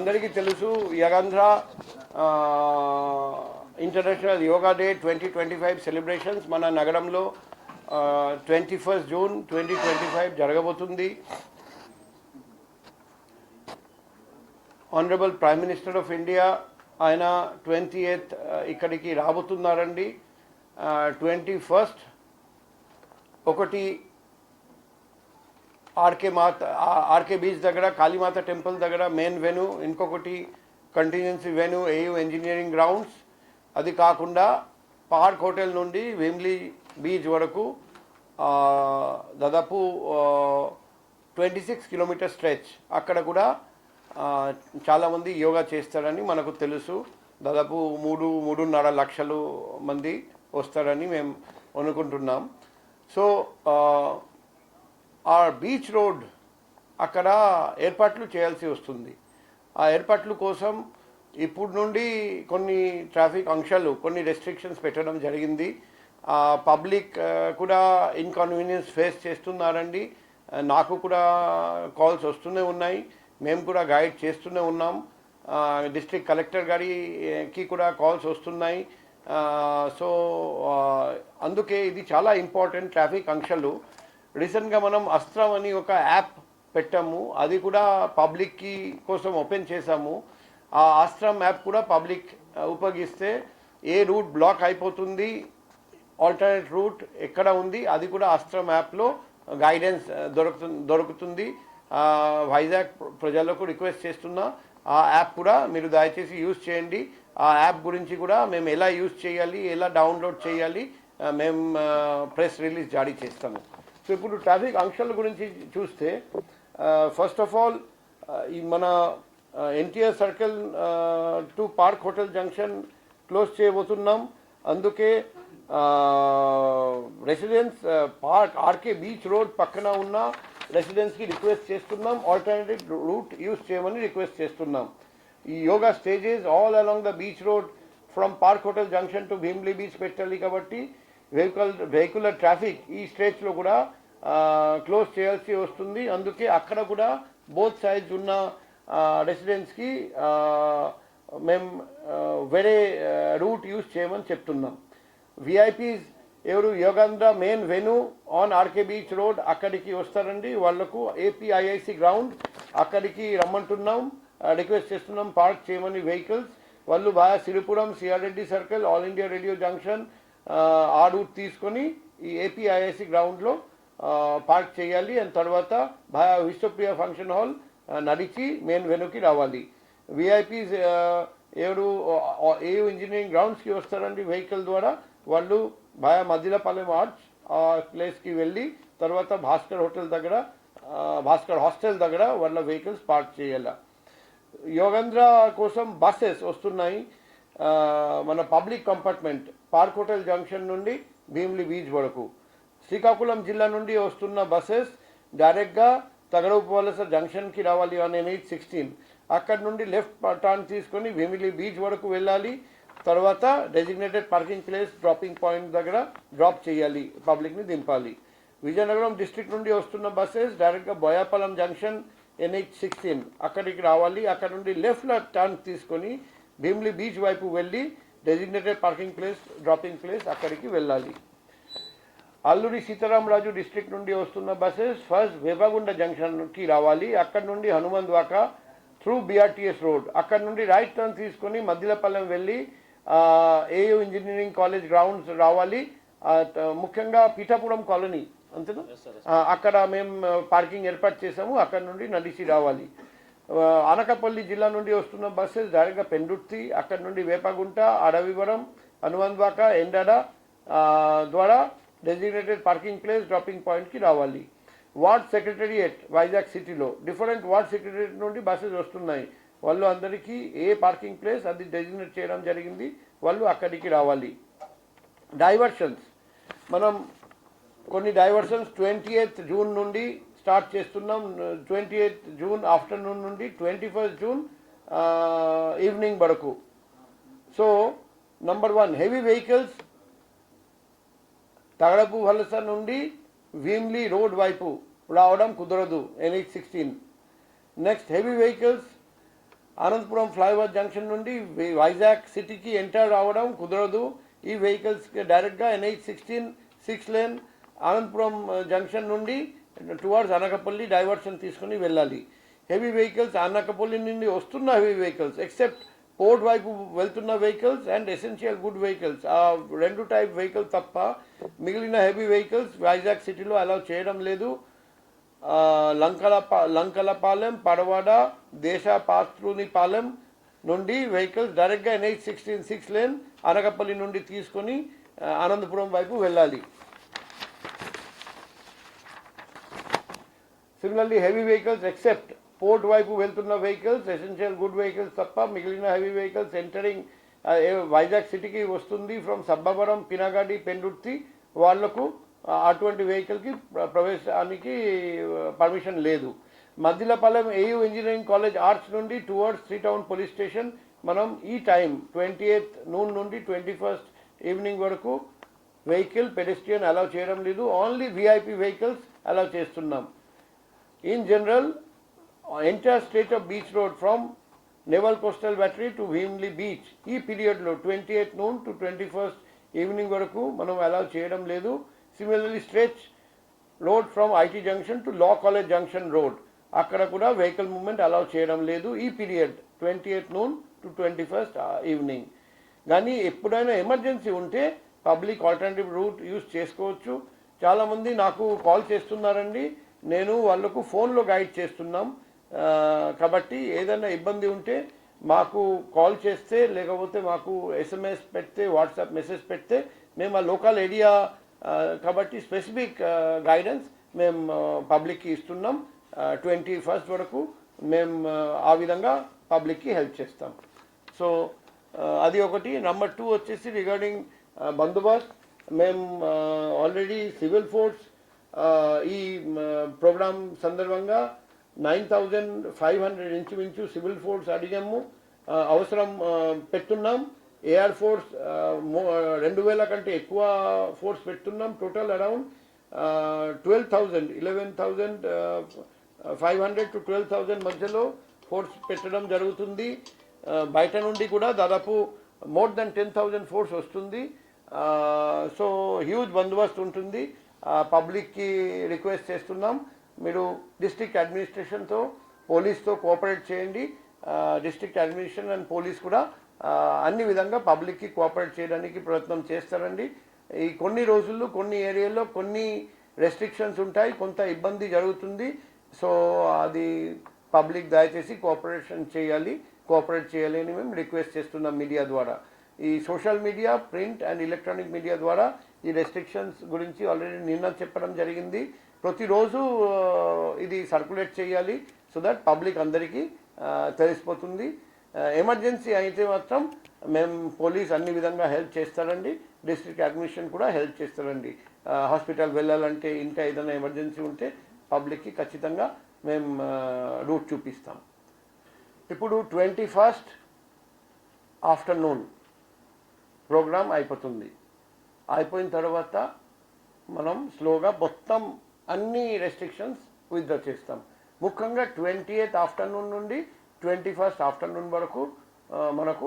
అందరికీ తెలుసు Yogandhra international yoga day twenty twenty five celebrations మన నగరంలో twenty first June twenty twenty five జరగబోతుంది. Honourable prime minister of India ఆయన twenty eighth ఇక్కడికి రాబోతున్నారండి. ట్వంటీ ఫస్ట్ ఒకటి ఆర్కే మాత ఆర్కే బీచ్ దగ్గర కాళీమాత టెంపుల్ దగ్గర మెయిన్ వెను ఇంకొకటి కంటిన్యూన్సీ వెను ఏయు ఇంజనీరింగ్ గ్రౌండ్స్ అది కాకుండా పార్క్ హోటల్ నుండి వేమ్లీ బీచ్ వరకు దాదాపు ట్వంటీ సిక్స్ కిలోమీటర్ స్ట్రెచ్ అక్కడ కూడా చాలామంది యోగా చేస్తారని మనకు తెలుసు. దాదాపు మూడు మూడున్నర లక్షలు మంది వస్తారని మేము అనుకుంటున్నాం. సో ఆ, బీచ్ రోడ్ అక్కడ ఏర్పాట్లు చేయాల్సి వస్తుంది. ఆ ఏర్పాట్లు కోసం ఇప్పుడు నుండి కొన్ని ట్రాఫిక్ అంశాలు కొన్ని రెస్ట్రిక్షన్స్ పెట్టడం జరిగింది. పబ్లిక్ కూడా ఇన్కన్వీనియన్స్ ఫేస్ చేస్తున్నారండి. నాకు కూడా కాల్స్ వస్తూనే ఉన్నాయి. మేము కూడా గైడ్ చేస్తూనే ఉన్నాం. డిస్ట్రిక్ట్ కలెక్టర్ గారికి కూడా కాల్స్ వస్తున్నాయి. సో అందుకే ఇది చాలా ఇంపార్టెంట్ ట్రాఫిక్ అంశాలు. రీసెంట్గా మనం అస్త్రం అని ఒక యాప్ పెట్టాము. అది కూడా పబ్లిక్కి కోసం ఓపెన్ చేశాము. ఆ అస్త్రం యాప్ కూడా పబ్లిక్ ఉపయోగిస్తే ఏ రూట్ బ్లాక్ అయిపోతుంది ఆల్టర్నేట్ రూట్ ఎక్కడ ఉంది అది కూడా అస్త్రం యాప్లో గైడెన్స్ దొరుకుతు దొరుకుతుంది. వైజాగ్ ప్రజలకు రిక్వెస్ట్ చేస్తున్నా ఆ యాప్ కూడా మీరు దయచేసి యూజ్ చేయండి. ఆ యాప్ గురించి కూడా మేము ఎలా యూజ్ చేయాలి ఎలా డౌన్లోడ్ చేయాలి మేము ప్రెస్ రిలీజ్ జారీ చేస్తాము. సో ఇప్పుడు ట్రాఫిక్ ఆంక్షల గురించి చూస్తే ఫస్ట్ ఆఫ్ ఆల్ ఈ మన NTR circle to park hotel junction close చేయబోతున్నాం. అందుకే residence park RK beach road పక్కన ఉన్న రెసిడెన్స్కి రిక్వెస్ట్ చేస్తున్నాం. ఆల్టర్నేటివ్ రూట్ యూస్ చేయమని రిక్వెస్ట్ చేస్తున్నాం. ఈ yoga stages all along the beach road from park hotel junction to Bheemli beach పెట్టాలి కాబట్టి వెహికల్ వెహికులర్ ట్రాఫిక్ ఈ స్ట్రేచ్లో కూడా క్లోజ్ చేయాల్సి వస్తుంది. అందుకే అక్కడ కూడా బోత్ సైడ్స్ ఉన్న రెసిడెంట్స్కి మేము వేరే రూట్ యూస్ చేయమని చెప్తున్నాం. విఐపీస్ ఎవరు Yogandhra main venue on RK beach road అక్కడికి వస్తారండి. వాళ్ళకు ఏపీఐఐసి గ్రౌండ్ అక్కడికి రమ్మంటున్నాం. రిక్వెస్ట్ చేస్తున్నాం పార్క్ చేయమని వెహికల్స్. వాళ్ళు బాగా Siripuram CR Reddy circle All India Radio junction ఆ రూట్ తీసుకొని ఈ ఏపీఐఐసి గ్రౌండ్లో పార్క్ చేయాలి. అండ్ తర్వాత బాగా విశ్వప్రియ ఫంక్షన్ హాల్ నడిచి మెయిన్ వెనుకి రావాలి. విఐపీస్ ఎవరు ఏ ఇంజనీరింగ్ గ్రౌండ్స్కి వస్తారండి? వెహికల్ ద్వారా వాళ్ళు భయా మధ్యలపాలెం ఆర్చ్ ఆ ప్లేస్కి వెళ్ళి తర్వాత భాస్కర్ హోటల్ దగ్గర భాస్కర్ హాస్టల్ దగ్గర వాళ్ళ వెహికల్స్ పార్క్ చేయాలి. యోగేంద్ర కోసం బస్సెస్ వస్తున్నాయి. మన public compartment park hotel junction నుండి భీమ్లీ బీచ్ వరకు. శ్రీకాకుళం జిల్లా నుండి వస్తున్న బస్సెస్ డైరెక్ట్గా తగడపు జంక్షన్కి రావాలి ఆన్ ఎయిట్ సిక్స్టీన్ అక్కడ నుండి లెఫ్ట్ టర్న్ తీసుకొని భీమిలీ బీచ్ వరకు వెళ్ళాలి. తర్వాత designated parking place dropping point దగ్గర డ్రాప్ చేయాలి పబ్లిక్ని దింపాలి. విజయనగరం డిస్ట్రిక్ట్ నుండి వస్తున్న బస్సెస్ డైరెక్ట్గా బోయాపాలెం జంక్షన్ ఎన్హెచ్ సిక్స్టీన్ అక్కడికి రావాలి. అక్కడ నుండి లెఫ్ట్ టర్న్ తీసుకొని భీమ్లీ బీచ్ వైపు వెళ్ళి designated parking place dropping place అక్కడికి వెళ్ళాలి. అల్లూరి సీతారామరాజు డిస్ట్రిక్ట్ నుండి వస్తున్న బస్సెస్ ఫస్ట్ వేపగుండ జంక్షన్కి రావాలి. అక్కడ నుండి Hanumanthavaka through BRTS road అక్కడ నుండి రైట్ టర్న్ తీసుకొని మద్దిలపల్లెం వెళ్ళి ఏయూ ఇంజనీరింగ్ కాలేజ్ గ్రౌండ్స్ రావాలి. ముఖ్యంగా పీఠాపురం కాలనీ అంతేనా? అక్కడ మేము పార్కింగ్ ఏర్పాటు చేసాము అక్కడ నుండి నడిచి రావాలి. అనకాపల్లి జిల్లా నుండి వస్తున్న బస్సెస్ డైరెక్ట్గా పెండుర్తి అక్కడ నుండి వేపగుంట అడవివరం హనుమంత్వాక ఎండడ ఆ, ద్వారా డెసిగ్నేటెడ్ పార్కింగ్ ప్లేస్ డ్రాపింగ్ పాయింట్కి రావాలి. వార్డ్ సెక్రటరియేట్ వైజాగ్ సిటీలో డిఫరెంట్ వార్డ్ సెక్రటరియేట్ నుండి బస్సెస్ వస్తున్నాయి. వాళ్ళు అందరికీ ఏ పార్కింగ్ ప్లేస్ అది డెసిగ్నేట్ చేయడం జరిగింది వాళ్ళు అక్కడికి రావాలి. డైవర్షన్స్ మనం కొన్ని డైవర్షన్స్ ట్వంటీ ఎయిత్ జూన్ నుండి స్టార్ట్ చేస్తున్నాం. ట్వంటీ ఎయిత్ జూన్ ఆఫ్టర్నూన్ నుండి ట్వంటీ ఫస్ట్ జూన్ ఈవినింగ్ వరకు. So number one heavy vehicles Tagarapuvalasa నుండి వీమ్లీ రోడ్ వైపు రావడం కుదరదు NH sixteen. Next heavy vehicles Anantapuram flyover junction నుండి వైజాగ్ సిటీకి ఎంటర్ అవ్వడం కుదరదు. ఈ వెహికల్స్కి డైరెక్ట్గా NH sixteen six lane Anantapuram junction నుండి టువర్డ్స్ అనకపల్లి డైవర్షన్ తీసుకుని వెళ్ళాలి. హెవీ వెహికల్స్ అనకపల్లి నుండి వస్తున్న హెవీ వెహికల్స్ ఎక్సెప్ట్ పోర్ట్ వైపు వెళ్తున్న vehicles and essential good vehicles. ఆ రెండు టైప్ వెహికల్ తప్ప మిగిలిన హెవీ వెహికల్స్ వైజాగ్ సిటీలో అలౌ చేయడం లేదు. ఆ, లంకల లంకలపాలెం పడవాడ దేశ పాత్రుని పాలెం నుండి వెహికల్స్ డైరెక్ట్గా NH sixteen six lane Anakapalli నుండి తీసుకొని అనంతపురం వైపు వెళ్ళాలి. Similarly heavy vehicles except port వైపు వెళ్తున్న వెహికల్స్ ఎసెన్షియల్ గుడ్ వెహికల్స్ తప్ప మిగిలిన హెవీ వెహికల్స్ ఎంటరింగ్ వైజాగ్ సిటీకి వస్తుంది ఫ్రమ్ సబ్బవరం పినగాడి పెండుర్తి వాళ్ళకు అటువంటి వెహికల్కి ప్రవేశానికి పర్మిషన్ లేదు. Maddilapalem AU engineering college arts నుండి towards three town police station మనం ఈ టైం ట్వంటీ ఎయిత్ నూన్ నుండి ట్వంటీ ఫస్ట్ ఈవినింగ్ వరకు వెహికల్ పెడెస్ట్రియన్ అలౌ చేయడం లేదు. ఓన్లీ విఐపి వెహికల్స్ అలౌ చేస్తున్నాం. In general entire state of beach road from naval coastal battery to Bheemili beach ఈ పీరియడ్లో twenty eighth noon to twenty first evening వరకు మనం allow చేయడం లేదు. Similarly stretch road from IT junction to law college junction road అక్కడ కూడా vehicle movement allow చేయడం లేదు. ఈ period twenty eighth noon to twenty first evening కానీ ఎప్పుడైనా ఎమర్జెన్సీ ఉంటే పబ్లిక్ ఆల్టర్నేటివ్ రూట్ యూస్ చేసుకోవచ్చు. చాలామంది నాకు కాల్ చేస్తున్నారండి. నేను వాళ్ళకు ఫోన్లో గైడ్ చేస్తున్నాం. కాబట్టి ఏదైనా ఇబ్బంది ఉంటే మాకు కాల్ చేస్తే లేకపోతే మాకు ఎస్ఎంఎస్ పెడితే వాట్సాప్ మెసేజ్ పెడితే మేము ఆ లోకల్ ఏరియా కాబట్టి స్పెసిఫిక్ గైడెన్స్ మేము పబ్లిక్కి ఇస్తున్నాం. ట్వంటీ ఫస్ట్ వరకు మేము ఆ, విధంగా పబ్లిక్కి హెల్ప్ చేస్తాం. సో అది ఒకటి. నెంబర్ టూ వచ్చేసి రిగార్డింగ్ బందోబస్త్ మేము ఆల్రెడీ సివిల్ ఫోర్స్ ఈ ప్రోగ్రామ్ సందర్భంగా నైన్ థౌజండ్ ఫైవ్ హండ్రెడ్ ఇంచుమించు సివిల్ ఫోర్స్ అడిగాము. అవసరం పెట్టున్నాం. ఎయిర్ ఫోర్స్ రెండు వేల కంటే ఎక్కువ force పెట్టున్నాం. Total around twelve thousand eleven thousand five hundred to twelve thousand మధ్యలో ఫోర్స్ పెట్టడం జరుగుతుంది. బయట నుండి కూడా దాదాపు more than ten thousand force వస్తుంది. సో హ్యూజ్ బందోబస్తు ఉంటుంది. పబ్లిక్కి రిక్వెస్ట్ చేస్తున్నాం. మీరు డిస్ట్రిక్ట్ అడ్మినిస్ట్రేషన్తో పోలీస్తో కోఆపరేట్ చేయండి. డిస్ట్రిక్ట్ అడ్మినిస్ట్రేషన్ అండ్ పోలీస్ కూడా అన్ని విధంగా పబ్లిక్కి కోఆపరేట్ చేయడానికి ప్రయత్నం చేస్తారండి. ఈ కొన్ని రోజుల్లో కొన్ని ఏరియాల్లో కొన్ని రెస్ట్రిక్షన్స్ ఉంటాయి కొంత ఇబ్బంది జరుగుతుంది. సో అది పబ్లిక్ దయచేసి కోఆపరేషన్ చేయాలి. కోఆపరేట్ చేయాలి అని మేము రిక్వెస్ట్ చేస్తున్నాం మీడియా ద్వారా. ఈ social media print and electronic media ద్వారా ఈ రెస్ట్రిక్షన్స్ గురించి ఆల్రెడీ నిన్న చెప్పడం జరిగింది. ప్రతిరోజు ఇది సర్క్యులేట్ చేయాలి సో దట్ పబ్లిక్ అందరికీ తెలిసిపోతుంది. ఎమర్జెన్సీ అయితే మాత్రం మేము పోలీస్ అన్ని విధంగా హెల్ప్ చేస్తారండి. డిస్ట్రిక్ట్ అడ్మినిస్ట్రేషన్ కూడా హెల్ప్ చేస్తారండి. హాస్పిటల్ వెళ్ళాలంటే ఇంకా ఏదైనా ఎమర్జెన్సీ ఉంటే పబ్లిక్కి ఖచ్చితంగా మేము రూట్ చూపిస్తాం. ఇప్పుడు ట్వంటీ ఫస్ట్ ఆఫ్టర్నూన్ ప్రోగ్రామ్ అయిపోతుంది. అయిపోయిన తర్వాత మనం స్లోగా మొత్తం అన్ని రెస్ట్రిక్షన్స్ విత్డ్రా చేస్తాం. ముఖ్యంగా ట్వంటీ ఎయిత్ ఆఫ్టర్నూన్ నుండి ట్వంటీ ఫస్ట్ ఆఫ్టర్నూన్ వరకు మనకు